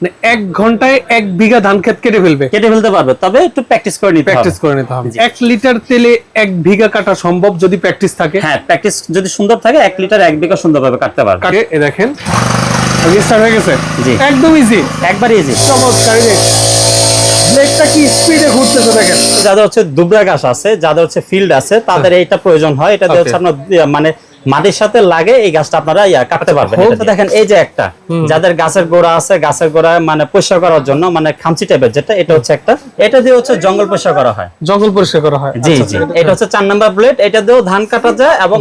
মানে এক ঘন্টায় এক বিঘা ধান ক্ষেত কেটে ফেলবে। কেটে ফেলতে পারবে তবে একটু প্র্যাকটিস করে নিতে প্র্যাকটিস করে নিতে হবে। এক লিটার তেলে এক বিঘা কাটা সম্ভব যদি প্র্যাকটিস থাকে? হ্যাঁ প্র্যাকটিস যদি সুন্দর থাকে এক লিটার এক বিঘা সুন্দরভাবে কাটতে পারবে। এ দেখেন। স্টার্ট হয়ে গেছে? জি। একদম ইজি একবার ইজি চমৎকার ব্লেডটা কি স্পিডে ঘুরতেছে দেখেন। যাদের হচ্ছে দুবরা ঘাস আছে যাদের হচ্ছে ফিল্ড আছে তাদের এইটা প্রয়োজন হয়। এটা. হচ্ছে আপনার মানে মাটির সাথে লাগে এই গাছটা আপনারা ইয়া কাটতে পারবেন দেখেন এই যে একটা যাদের গাছের গোড়া আছে গাছের গোড়া মানে পরিষ্কার করার জন্য মানে খামচি টাইপের যেটা এটা হচ্ছে একটা এটা দিয়ে হচ্ছে জঙ্গল পরিষ্কার করা হয়। জঙ্গল পরিষ্কার করা হয়। জি আচ্ছা, জি আচ্ছা, এটা হচ্ছে চার নাম্বার ব্লেড এটা দিয়েও ধান কাটা যায় এবং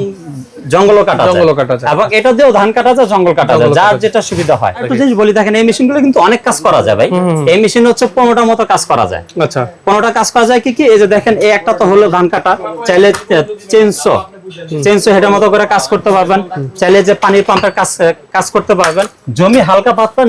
জঙ্গলও কাটা যায়। জঙ্গলও কাটা যায়। এবং এটা দিয়েও ধান কাটা যায় জঙ্গল কাটা যায় যার যেটা সুবিধা হয়। একটু জিনিস বলি দেখেন এই মেশিনগুলো কিন্তু অনেক কাজ করা যায় ভাই। এই মেশিন হচ্ছে পনেরোটার মতো কাজ করা যায়। আচ্ছা। পনেরোটা কাজ করা যায় কি কি? এই যে দেখেন এই একটা তো হলো ধান কাটা চাইলে চেনসো চেনসো হেডের মতো করে কাজ করতে পারবেন। চাইলে যে পানির পাম্পের কাজ কাজ করতে পারবেন। জমি হালকা পাতলা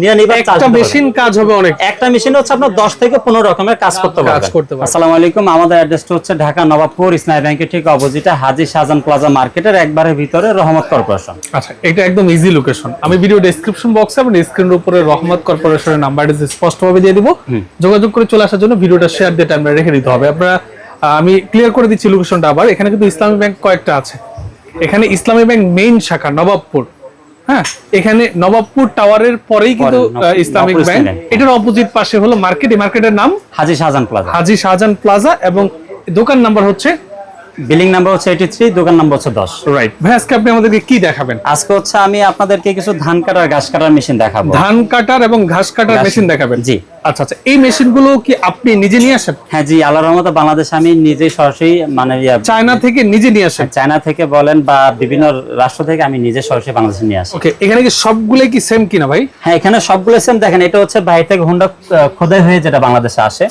নিয়ে নিবে একটা মেশিন কাজ হবে অনেক। একটা মেশিন হচ্ছে আপনার দশ থেকে পনেরো রকমের কাজ করতে পারবেন। আসসালামু আলাইকুম আমাদের অ্যাড্রেসটা হচ্ছে ঢাকা নবাবপুর ইসলামী ব্যাংকের ঠিক অপোজিটে হাজি শাহজান প্লাজা মার্কেটের একবারে ভিতরে রহমত কর্পোরেশন। আচ্ছা এটা একদম ইজি লোকেশন আমি ভিডিও ডেসক্রিপশন বক্সে এবং স্ক্রিনের উপরে রহমত কর্পোরেশনের নাম্বারটা স্পষ্টভাবে দিয়ে দিব। যোগাযোগ করে চলে আসার জন্য ভিডিওটা শেয়ার দিয়ে টাইমটা রেখে দিতে হবে। আপনারা আমি ক্লিয়ার করে দিচ্ছি লোকেশনটা আবার। এখানে কিন্তু ইসলামী ব্যাংক কয়েকটা আছে। এখানে ইসলামী ব্যাংক মেইন শাখা নবাবপুর। হ্যাঁ এখানে নবাবপুর টাওয়ারের পরেই কিন্তু ইসলামিক ব্যাংক এটার অপোজিট পাশে হলো মার্কেট এই মার্কেটের নাম হাজি শাহজান প্লাজা হাজি শাহজাহান প্লাজা এবং দোকান নাম্বার হচ্ছে বিলিং নাম্বার হচ্ছে এইটি থ্রি দোকান নাম্বার হচ্ছে দশ। রাইট ভাই আজকে আপনি আমাদেরকে কি দেখাবেন? আজকে হচ্ছে আমি আপনাদেরকে কিছু ধান কাটার ঘাস কাটার মেশিন দেখাবো। ধান কাটার এবং ঘাস কাটার মেশিন দেখাবেন? জি। আচ্ছা আচ্ছা এই মেশিনগুলো কি আপনি নিজে নিয়ে আসেন? হ্যাঁ জি আল্লাহর রহমতে বাংলাদেশে আমি নিজেই সরাসরি মানে চায়না থেকে নিজে নিয়ে আসেন? চায়না থেকে বলেন বা বিভিন্ন রাষ্ট্র থেকে আমি নিজে সরাসরি বাংলাদেশে নিয়ে আসি। ওকে এখানে কি সবগুলোই কি সেম কিনা ভাই? হ্যাঁ এখানে সবগুলো সেম দেখেন এটা হচ্ছে বাইরে থেকে হুন্ডা খোদাই হয়ে যেটা বাংলাদেশে আসে।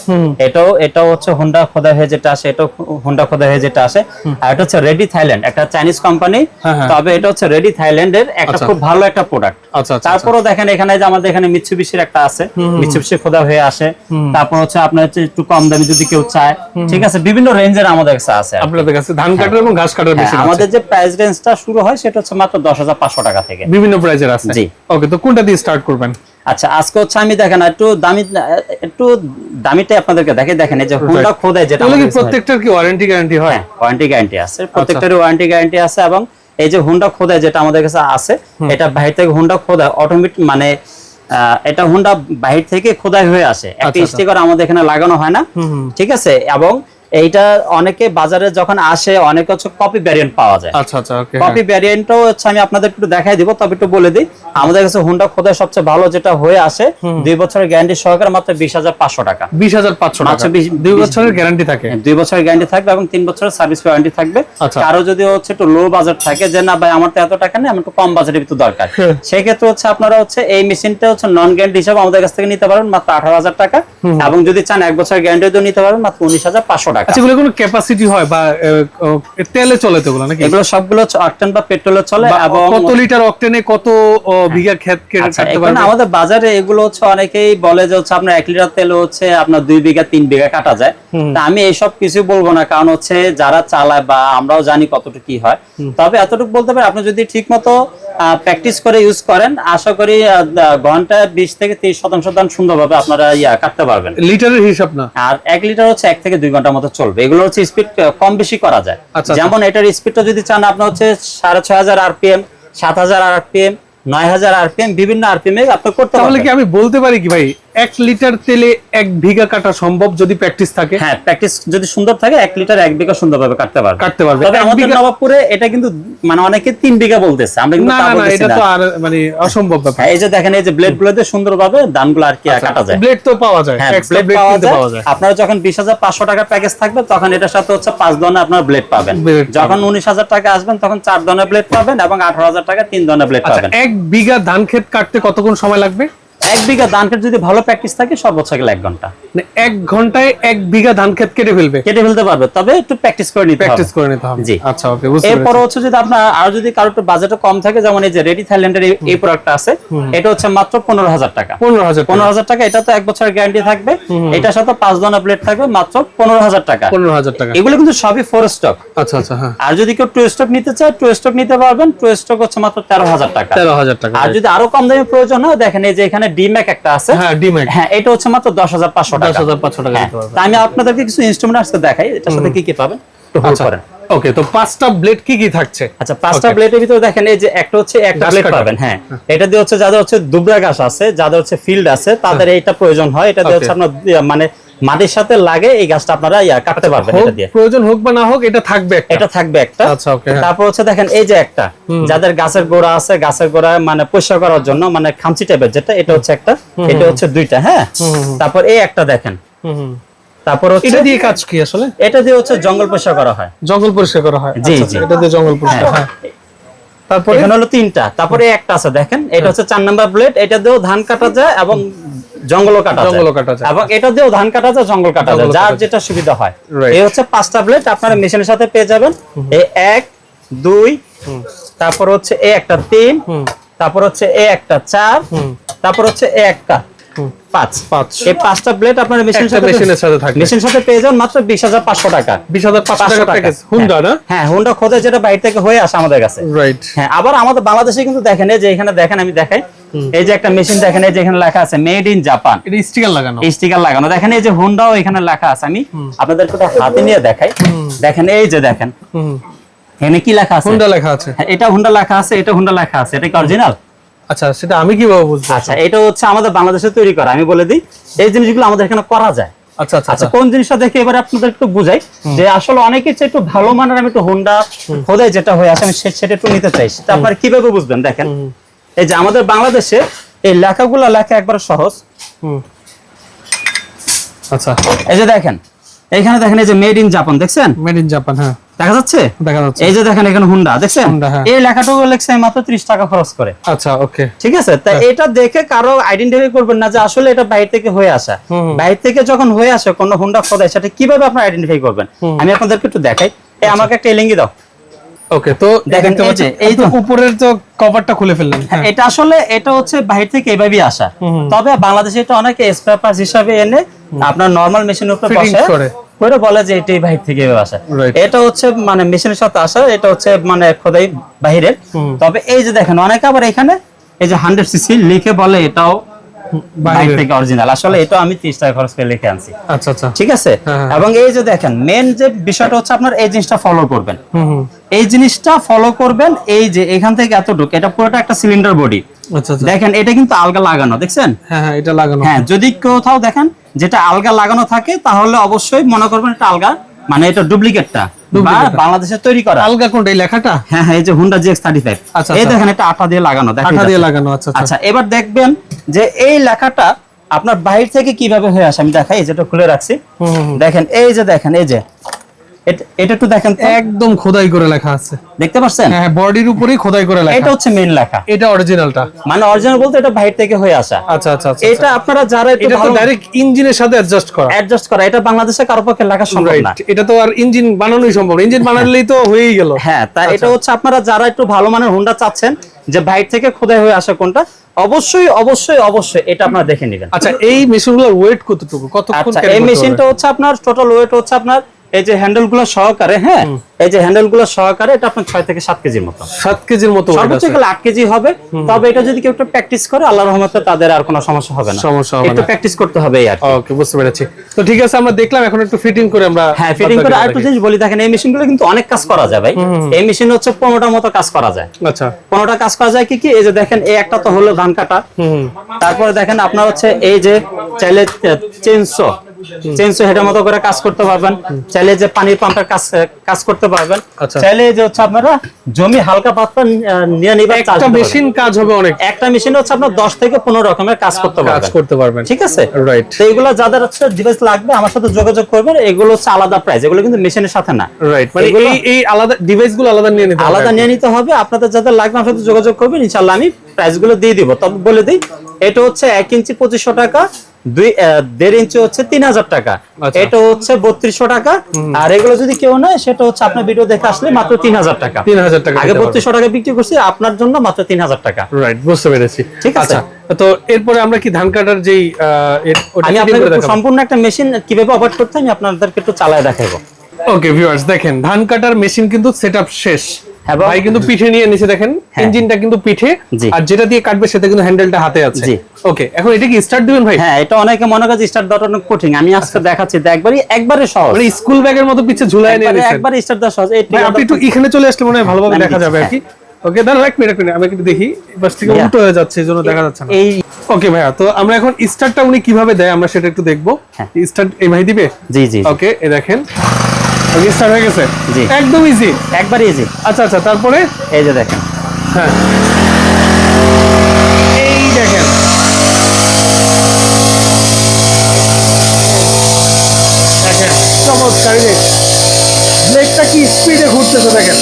এটাও এটাও হচ্ছে হুন্ডা খোদাই হয়ে যেটা আসে এটাও হুন্ডা খোদাই হয়ে যেটা আসে। আর এটা হচ্ছে রেডি থাইল্যান্ড একটা চাইনিজ কোম্পানি হ্যাঁ, হ্যাঁ। তবে এটা হচ্ছে রেডি থাইল্যান্ডের একটা আচ্ছা। খুব ভালো একটা প্রোডাক্ট আচ্ছা আচ্ছা তারপরও দেখেন এখানে যে আমাদের এখানে মিৎসুবিশির একটা আছে। মিৎসুবিশি খোদা হয়ে আসে। তারপর হচ্ছে আপনার হচ্ছে একটু কম দামি যদি কেউ চায়। ঠিক আছে বিভিন্ন রেঞ্জের আমাদের কাছে আছে আপনাদের কাছে ধান কাটার এবং ঘাস কাটার হ্যাঁ, মেশিন আমাদের যে প্রাইস রেঞ্জটা শুরু হয় সেটা হচ্ছে মাত্র দশ হাজার পাঁচশো টাকা থেকে। বিভিন্ন প্রাইজের আছে। জি। ওকে তো কোনটা দিয়ে স্টার্ট করবেন? আচ্ছা আজকে হচ্ছে আমি দেখেন একটু দামি একটু দামিটাই আপনাদেরকে দেখে দেখেন এই যে হুন্ডা খোদাই যেটা তাহলে কি। প্রত্যেকটার কি ওয়ারেন্টি গ্যারান্টি হয়? ওয়ারেন্টি গ্যারান্টি আছে প্রত্যেকটারই ওয়ারেন্টি গ্যারান্টি আছে এবং এই যে হুন্ডা খোদাই যেটা আমাদের কাছে আছে এটা বাহির থেকে হুন্ডা খোদাই অটোমেটিক মানে আহ, এটা হুন্ডা বাহির থেকে খোদাই হয়ে আসে। একটা আচ্ছা, আচ্ছা। স্টিকার আমাদের এখানে লাগানো হয় না। ঠিক আছে? এবং এইটা অনেকে বাজারে যখন আসে অনেক হচ্ছে কপি ভ্যারিয়েন্ট পাওয়া যায়। আচ্ছা আচ্ছা ওকে কপি ভ্যারিয়েন্টও হচ্ছে আমি আপনাদের একটু দেখাই দিব তবে একটু বলে দিই। আমাদের কাছে হুন্ডা খোদাই সবচেয়ে ভালো যেটা হয়ে আসে দুই বছরের গ্যারান্টি সহকারে মাত্র বিশ হাজার পাঁচশো টাকা। বিশ হাজার পাঁচশো টাকা। আচ্ছা, দুই বছরের গ্যারান্টি থাকে? দুই বছরের গ্যারান্টি থাকবে এবং তিন বছরের সার্ভিস ওয়ারেন্টি থাকবে। আচ্ছা। কারও যদি হচ্ছে একটু লো বাজেট থাকে যে না ভাই আমার তো এত টাকা নেই আমার একটু কম বাজেটের ভিতর দরকার। হ্যাঁ। সেই ক্ষেত্রে হচ্ছে আপনারা হচ্ছে এই মেশিনটা হচ্ছে নন গ্যারান্টি হিসাবে আমাদের কাছ থেকে নিতে পারেন মাত্র আঠারো হাজার টাকা। এবং যদি চান এক বছরের গ্যারান্টি নিতে পারেন মাত্র উনিশ হাজার পাঁচশো টাকা। আচ্ছা এগুলো কোনো ক্যাপাসিটি হয় বা তেলে চলে তো এগুলো নাকি? এগুলো সবগুলো অকটেন বা পেট্রোলে চলে এবং কত লিটার অক্টেনে কত বিঘা ক্ষেত কেটে আচ্ছা কাটতে এখন পারবে? আমাদের বাজারে এগুলো হচ্ছে অনেকেই বলে যে হচ্ছে আপনার এক লিটার তেল হচ্ছে আপনার দুই বিঘা তিন বিঘা কাটা যায়। তা আমি এইসব কিছু বলব না কারণ হচ্ছে যারা চালায় বা আমরাও জানি কতটুকু কি হয়। তবে এতটুকু বলতে পারি আপনি যদি ঠিক মতো প্র্যাকটিস করে ইউজ করেন আশা করি ঘন্টায় বিশ থেকে তিরিশ শতাংশ দান সুন্দরভাবে আপনারা ইয়া কাটতে পারবেন। লিটারের হিসাব না? আর এক লিটার হচ্ছে এক থেকে দুই ঘণ্টার মতো চলবে। এগুলো হচ্ছে স্পিড কম বেশি করা যায়। আচ্ছা, যেমন এটার স্পিডটা যদি চান আপনার হচ্ছে সাড়ে ছয় হাজার আরপিএম সাত হাজার আরপিএম নয় হাজার আরপিএম বিভিন্ন আরপিএম এ আপনি করতে তাহলে পারবেন। কি আমি বলতে পারি কি ভাই এক লিটার তেলে এক বিঘা কাটা সম্ভব যদি প্র্যাকটিস থাকে? হ্যাঁ প্র্যাকটিস যদি সুন্দর থাকে এক লিটার এক বিঘা সুন্দরভাবে কাটতে পারবে। কাটতে পারবে। তবে আমাদের নবাবপুরে এটা কিন্তু মানে অনেকে তিন বিঘা বলতেছে আমরা কিন্তু তা বলতেছি এটা তো আর মানে অসম্ভব ব্যাপার। হ্যাঁ, এই যে দেখেন এই যে ব্লেডগুলো দিয়ে সুন্দরভাবে দানগুলো আর কি কাটা যায়। ব্লেড তো পাওয়া যায় হ্যাঁ ব্লেড পাওয়া যায়। আপনারা যখন বিশ হাজার পাঁচশো টাকার প্যাকেজ থাকবে তখন এটার সাথে হচ্ছে পাঁচ ধরনের আপনার ব্লেড পাবেন। যখন উনিশ হাজার টাকা আসবেন তখন চার ধরনের ব্লেড পাবেন এবং আঠারো হাজার টাকা তিন ধরনের ব্লেড আচ্ছা পাবেন। এক বিঘা ধান ক্ষেত কাটতে কতক্ষণ সময় লাগবে? এক বিঘা ধানকে যদি ভালো প্র্যাকটিস থাকে সর্বোচ্চ গেলে এক ঘণ্টা। মানে এক ঘন্টায় এক বিঘা ধান ক্ষেত কেটে ফেলবে? কেটে ফেলতে পারবে তবে একটু প্র্যাকটিস করে নিতে প্র্যাকটিস করে নিতে হবে। জি। আচ্ছা ওকে বুঝতে এরপর হচ্ছে যদি আপনার আর যদি কারও একটু বাজেটও কম থাকে যেমন এই যে রেডি থাইল্যান্ডের এই- প্রোডাক্টটা আছে এটা হচ্ছে মাত্র পনেরো হাজার টাকা। পনেরো হাজার পনেরো হাজার টাকা এটা তো এক বছরের গ্যারান্টি থাকবে। এটার সাথে পাঁচ ধরনের প্লেট থাকবে মাত্র পনেরো হাজার টাকা। পনেরো হাজার টাকা। এগুলো কিন্তু সবই ফোর স্টক আচ্ছা আচ্ছা হ্যাঁ। আর যদি কেউ টু স্টক নিতে চায় টু স্টক নিতে পারবেন টু স্টক হচ্ছে মাত্র তেরো হাজার টাকা। তেরো হাজার টাকা। আর যদি আরও কম দামে প্রয়োজন হয় দেখেন এই যে এখানে ডিম্যাক একটা আছে। হ্যাঁ ডিম্যাক হ্যাঁ এটা হচ্ছে মাত্র দশ হাজার পাঁচশো দশ টাকা হাজার পাঁচশো টাকা হ্যাঁ, দিতে আমি আপনাদেরকে কিছু ইনস্ট্রুমেন্ট আজকে দেখাই এটার সাথে কি কি পাবেন? তো hold আচ্ছা। করেন। ওকে তো পাঁচটা ব্লেড কি কি থাকছে? আচ্ছা পাঁচটা. ব্লেডের ভিতরে দেখেন এই যে একটা হচ্ছে একটা ব্লেড পাবেন হ্যাঁ। এটা দিয়ে হচ্ছে যাদের হচ্ছে দুবরা ঘাস আছে যাদের হচ্ছে ফিল্ড আছে তাদের এটা প্রয়োজন হয়। এটা দিয়ে হচ্ছে আপনার মানে মাটির সাথে লাগে এই গাছটা আপনারা ইয়া কাটতে পারবেন এটা দিয়ে। প্রয়োজন হোক বা না হোক এটা থাকবে একটা। এটা থাকবে একটা। আচ্ছা, okay, হ্যাঁ। তারপর হচ্ছে দেখেন এই যে একটা যাদের গাছের গোড়া আছে গাছের গোড়া মানে পরিষ্কার করার জন্য মানে খামচি টাইপের যেটা এটা হচ্ছে একটা এটা হচ্ছে দুইটা হ্যাঁ? তারপর এই একটা দেখেন। তারপর হচ্ছে এটা দিয়ে কাজ কি আসলে? এটা দিয়ে হচ্ছে জঙ্গল পরিষ্কার করা হয়। জঙ্গল পরিষ্কার করা হয়। জি, আচ্ছা, জি। আচ্ছা, এটা দিয়ে জঙ্গল পরিষ্কার হ্যাঁ। হয়। তারপরে? এখানে হলো তিনটা। তারপরে একটা আছে দেখেন। এটা হচ্ছে চার নাম্বার ব্লেড এটা দিয়েও ধান কাটা যায় এবং জঙ্গলও কাটা জঙ্গল কাটা যায়। এবং এটা দিয়েও ধান কাটা যায় জঙ্গল কাটা যায়। যার যেটা সুবিধা হয়. এই হচ্ছে পাঁচটা ব্লেড আপনারা মেশিনের সাথে পেয়ে যাবেন। এই এক দুই তারপর হচ্ছে এ একটা তিন তারপর হচ্ছে এ একটা চার তারপর হচ্ছে এ একটা পাঁচ। পাঁচ। এই পাঁচটা আপনারা সাথে মেশিনের সাথে সাথে পেয়ে মাত্র পাঁচশো টাকা। বিশ হাজার পাঁচশো 500 টাকা। প্যাকেজ হুন্ডা না? হ্যাঁ হুন্ডা খোঁজে যেটা বাইরে থেকে হয়ে আসে আমাদের কাছে। রাইট হ্যাঁ আবার আমাদের বাংলাদেশে কিন্তু দেখেন এই যে এখানে দেখেন আমি দেখাই। এই যে একটা মেশিন দেখেন এই যে এখানে লেখা আছে মেড ইন জাপান এটা স্টিকার লাগানো। স্টিকার লাগানো। দেখেন এই যে হুন্ডাও এখানে লেখা আছে আমি আপনাদেরকে ওটা হাতে নিয়ে দেখাই। দেখেন এই যে দেখেন। এখানে কি লেখা আছে? হুন্ডা লেখা আছে। এটা হুন্ডা লেখা আছে এটা হুন্ডা লেখা আছে এটা কি অরিজিনাল আচ্ছা সেটা আমি কীভাবে বুঝব আচ্ছা এটা হচ্ছে আমাদের বাংলাদেশে তৈরি করা। আমি বলে দিই এই জিনিসগুলো আমাদের এখানে করা যায়। আচ্ছা আচ্ছা আচ্ছা কোন জিনিসটা দেখে এবারে আপনাদের একটু বুঝাই যে আসলে অনেকে একটু ভালো মানের আমি একটু হোন্ডা খোদাই যেটা হয়ে আসে আমি সেটা একটু নিতে চাই। সেটা আপনারা কীভাবে বুঝবেন দেখেন? এই যে আমাদের বাংলাদেশে এই লেখাগুলো লেখা একবার সহজ। আচ্ছা। এই যে দেখেন এইখানে দেখেন এই যে মেড ইন জাপান দেখছেন? মেড ইন জাপান হ্যাঁ। দেখা যাচ্ছে? দেখা যাচ্ছে। এই যে দেখেন এখানে হুন্ডা দেখছেন? হ্যাঁ। এই লেখাটুকু লেখছে মাত্র 30 টাকা খরচ করে। আচ্ছা ওকে ঠিক আছে? তা এটা দেখে কারও আইডেন্টিফাই করবেন না যে আসলে এটা বাইরে থেকে হয়ে আসা। বাইরে থেকে যখন হয়ে আসে কোন হুন্ডা খোদাই সেটা কীভাবে আপনারা আইডেন্টিফাই করবেন? আমি আপনাদেরকে একটু দেখাই। এই আমাকে একটা এলিঙ্গি দাও। ওকে তো দেখেন, দেখতে এই তো তো। উপরের তো কভারটা খুলে ফেললেন হ্যাঁ এটা আসলে এটা হচ্ছে বাইরে থেকে এইভাবেই আসা। তবে বাংলাদেশে এটা অনেকে স্পেয়ার হিসাবে এনে আপনার নরমাল মেশিনের উপর বসে করে। বলে যে এটাই বাইরে থেকে আসা। এটা হচ্ছে মানে মেশিনের সাথে আসা এটা হচ্ছে মানে খোদাই বাহিরের। তবে এই যে দেখেন অনেকে আবার এখানে এই যে হান্ড্রেড সিসি লিখে বলে এটাও বাইরে থেকে অরিজিনাল আসলে এটা আমি টাকা খরচ করে লিখে আনছি। আচ্ছা আচ্ছা। ঠিক আছে? হ্যাঁ। এবং এই যে দেখেন মেন যে বিষয়টা হচ্ছে আপনার এই জিনিসটা ফলো করবেন। এই জিনিসটা ফলো করবেন এই যে এখান থেকে এতটুকু এটা পুরোটা একটা সিলিন্ডার বডি দেখেন এটা কিন্তু আলগা লাগানো দেখছেন? হ্যাঁ হ্যাঁ এটা লাগানো। হ্যাঁ যদি কোথাও দেখেন যেটা আলগা লাগানো থাকে তাহলে অবশ্যই মনে করবেন এটা আলগা মানে এটা ডুপ্লিকেটটা বাংলাদেশে তৈরি করা। আলগা কোনটা এই লেখাটা? হ্যাঁ হ্যাঁ এই যে হুন্ডা জিএক্স থার্টি ফাইভ আচ্ছা, এই আচ্ছা। দেখেন এটা দিয়ে লাগানো দিয়ে লাগানো আচ্ছা আচ্ছা। আচ্ছা এবার দেখবেন যে এই লেখাটা আপনার বাইরে থেকে কীভাবে হয়ে আসে আমি দেখাই যেটা খুলে রাখছি। দেখেন এই যে দেখেন এই যে এটা- একটু দেখেন একদম খোদাই করে লেখা আছে। দেখতে পাচ্ছেন? হ্যাঁ বডির উপরেই খোদাই করে লেখা। এটা হচ্ছে মেন লেখা। এটা অরিজিনালটা মানে অরিজিনাল বলতে এটা বাইরে থেকে হয়ে আসা। আচ্ছা আচ্ছা আচ্ছা এটা আপনারা যারা এটা তো ডাইরেক্ট ইঞ্জিনের সাথে অ্যাডজাস্ট করা। অ্যাডজাস্ট করা। এটা বাংলাদেশে কারও পক্ষে লেখা সম্ভব না। এটা তো আর ইঞ্জিন বানানোই সম্ভব। ইঞ্জিন বানালেই তো হয়েই গেল। হ্যাঁ তা এটা হচ্ছে আপনারা যারা একটু ভালো মানের হুন্ডা চাচ্ছেন যে বাইরে থেকে খোদাই হয়ে আসা কোনটা অবশ্যই অবশ্যই অবশ্যই এটা আপনারা দেখে নেবেন। আচ্ছা এই মেশিনগুলোর ওয়েট কতটুকু? কতক্ষণ আচ্ছা এই মেশিনটা হচ্ছে আপনার টোটাল ওয়েট হচ্ছে আপনার এই যে হ্যান্ডেলগুলো সহকারে হ্যাঁ? এই যে হ্যান্ডেলগুলো সহকারে এটা আপনার ছয় থেকে সাত কেজির মতো। সাত কেজির মতো সর্বোচ্চ গেলে আট কেজি হবে। তবে এটা যদি কেউ একটু প্র্যাকটিস করে আল্লাহ রহমতে তাদের আর কোনো সমস্যা হবে না। সমস্যা হবে একটু না। প্র্যাকটিস করতে হবে আর ওকে বুঝতে পেরেছি। তো ঠিক আছে আমরা দেখলাম এখন একটু ফিটিং করে আমরা হ্যাঁ ফিটিং করে আরেকটু দেখি। জিনিস বলি দেখেন এই মেশিনগুলো কিন্তু অনেক কাজ করা যায় ভাই। এই মেশিন হচ্ছে পনেরোটার মতো কাজ করা যায়। আচ্ছা। পনেরোটা কাজ করা যায় কি কি? এই যে দেখেন এই একটা তো হলো ধান কাটা। তারপরে দেখেন আপনার হচ্ছে এই যে চাইলে চেনসো চেনসো হেডের মতো করে কাজ করতে পারবেন। চাইলে যে পানির পাম্পের কাজ কাজ করতে পারবেন। আচ্ছা। চাইলে যে হচ্ছে আপনারা জমি হালকা পাতলা নিয়ে নিবেন একটা মেশিন কাজ হবে অনেক। একটা মেশিন হচ্ছে আপনার দশ থেকে পনেরো রকমের কাজ করতে কাজ করতে পারবেন। ঠিক আছে? রাইট তো এগুলো যাদের হচ্ছে ডিভাইস লাগবে আমার সাথে যোগাযোগ করবেন। এগুলো হচ্ছে আলাদা প্রাইস এগুলো কিন্তু মেশিনের সাথে না। রাইট মানে এই এই আলাদা ডিভাইসগুলো আলাদা নিয়ে নিতে হবে আলাদা নিয়ে নিতে হবে। আপনাদের যাদের লাগবে আমার সাথে যোগাযোগ করবেন। ইনশাল্লাহ আমি প্রাইসগুলো দিয়ে দিব। তবে বলে দিই এটা হচ্ছে এক ইঞ্চি পঁচিশশো টাকা। দুই দেড় ইঞ্চি হচ্ছে তিন হাজার টাকা। আচ্ছা। এটা হচ্ছে বত্রিশশো টাকা। আর এগুলো যদি কেউ নেয় সেটা হচ্ছে আপনার ভিডিও দেখে আসলে মাত্র তিন হাজার টাকা। তিন হাজার টাকা আগে বত্রিশশো টাকা বিক্রি করছি আপনার জন্য মাত্র তিন হাজার টাকা। রাইট বুঝতে পেরেছি। ঠিক আছে। আচ্ছা তো এরপরে আমরা কি ধান কাটার যেই আমি আপনাকে? সম্পূর্ণ একটা মেশিন কীভাবে অপারেট করতে আমি আপনাদেরকে একটু চালায় দেখাবো। ওকে ভিউয়ার্স দেখেন ধান কাটার মেশিন কিন্তু সেটআপ শেষ। এবং- ভাই কিন্তু পিঠে নিয়ে নিচে দেখেন হ্যাঁ। ইঞ্জিনটা কিন্তু পিঠে আর যেটা দিয়ে কাটবে সেটা কিন্তু হ্যান্ডেলটা হাতে আছে। ওকে এখন এটা কি স্টার্ট দিবেন ভাই? হ্যাঁ এটা অনেকে মনে করে স্টার্ট দেওয়াটা অনেক কঠিন। আমি আজকে দেখাচ্ছি একবারই একবারে সহজ। মানে স্কুল ব্যাগের মতো পিছে ঝুলায় নিয়ে নিছেন একবারে স্টার্ট দেওয়া সহজ। ভাই আপনি একটু এখানে চলে আসলে মনে হয় ভালোভাবে দেখা যাবে আর কি। ওকে দাঁড়ান এক মিনিট মিনিট আমি একটু দেখি। এবার থেকে উল্টো হয়ে যাচ্ছে জন্য দেখা যাচ্ছে না। এই ওকে ভাইয়া তো আমরা এখন স্টার্টটা উনি কীভাবে দেয় আমরা সেটা একটু দেখব। হ্যাঁ। স্টার্ট এই ভাই দিবে? জি জি। ওকে এই দেখেন। ওকে স্টার্ট হয়ে গেছে? জি। একদম ইজি একবারে ইজি আচ্ছা আচ্ছা তারপরে? এই যে দেখেন। হ্যাঁ। এই দেখেন। দেখেন চমৎকার যে। কি স্পিডে ঘুরতেছে দেখেন।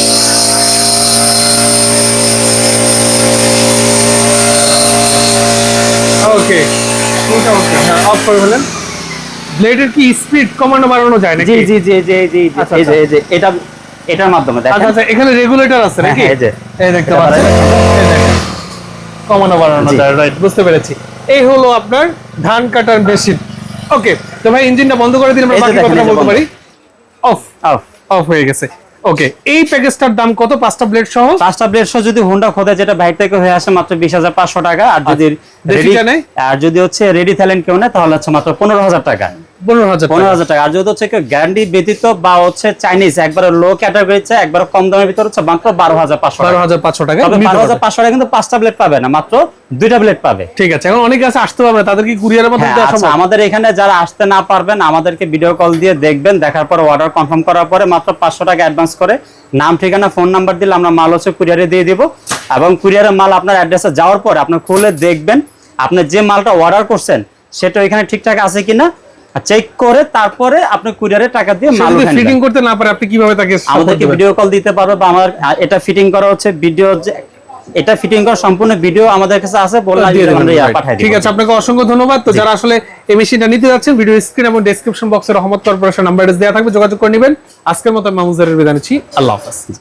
ওকে মোটামুটি হ্যাঁ অফ করে ফেলেন। ব্লেডের কি স্পিড কমানো বাড়ানো যায় নাকি? জি জি জি জি জি আচ্ছা, এই যে এই যে এটা এটার মাধ্যমে আচ্ছা দেখেন। আচ্ছা আচ্ছা এখানে রেগুলেটর আছে নাকি? হ্যাঁ, এই যে। এই দেখতে পাচ্ছেন। এই দেখেন। কমানো বাড়ানো যায় রাইট বুঝতে পেরেছি। এই হলো আপনার ধান কাটার মেশিন। ওকে তো ভাই ইঞ্জিনটা বন্ধ করে দিলে আমরা বাকি যে বলতে পারি। অফ অফ অফ হয়ে গেছে। ওকে এই প্যাকেজটার দাম কত? পাঁচটা ব্লেড সহ? পাঁচটা ব্লেড সহ যদি হোন্ডা খোদে যেটা বাইরে থেকে হয়ে আসে মাত্র বিশ হাজার পাঁচশো টাকা আর যদি আচ্ছা। নেয়? আর যদি হচ্ছে রেডি থ্যালেন্ট কেউ নেয় তাহলে হচ্ছে মাত্র পনেরো হাজার টাকা। পনেরো হাজার পনেরো টাকা। আর যদি হচ্ছে গ্যারান্টি ব্যতীত বা হচ্ছে চাইনিজ একবারে লো ক্যাটাগরি চাই একবার কম দামের ভিতরে হচ্ছে মাত্র বারো হাজার টাকা। হাজার পাঁচশো টাকা তবে নিতে বারো পারবে। হাজার পাঁচশো টাকা কিন্তু পাঁচটা ব্লেড পাবে না মাত্র দুইটা ব্লেড পাবে। ঠিক আছে এখন অনেকে আছে আসতে পারবে তাদের কি কুরিয়ারের মাধ্যমে হ্যাঁ, দেওয়া আচ্ছা সম্ভব। আমাদের এখানে যারা আসতে না পারবেন আমাদেরকে ভিডিও কল দিয়ে দেখবেন দেখার পর অর্ডার কনফার্ম করার পরে মাত্র পাঁচশো টাকা অ্যাডভান্স করে নাম ঠিকানা ফোন নাম্বার দিলে আমরা মাল হচ্ছে কুরিয়ারে দিয়ে দিব। এবং কুরিয়ারের মাল আপনার অ্যাড্রেসে যাওয়ার পর আপনি খুলে দেখবেন আপনি যে মালটা অর্ডার করছেন সেটা এখানে ঠিকঠাক আছে কিনা চেক করে তারপরে আপনি কুরিয়ারে টাকা দিয়ে মাল যদি ফিটিং করতে না পারে আপনি কীভাবে তাকে আমাদেরকে ভিডিও কল দিতে পারবে বা আমার এটা ফিটিং করা হচ্ছে ভিডিও এটা ফিটিং করা সম্পূর্ণ ভিডিও আমাদের কাছে আছে বললে দিয়ে দেবেন, আমরা পাঠাই ঠিক আছে আপনাকে অসংখ্য ধন্যবাদ। তো যারা আসলে এই মেশিনটা নিতে যাচ্ছেন ভিডিও স্ক্রিন এবং ডেসক্রিপশন বক্সে রহমত কর্পোরেশন নাম্বার দেওয়া থাকবে যোগাযোগ করে নেবেন। আজকের মতো মামুজারের বিদায় নিচ্ছি। আল্লাহ হাফেজ।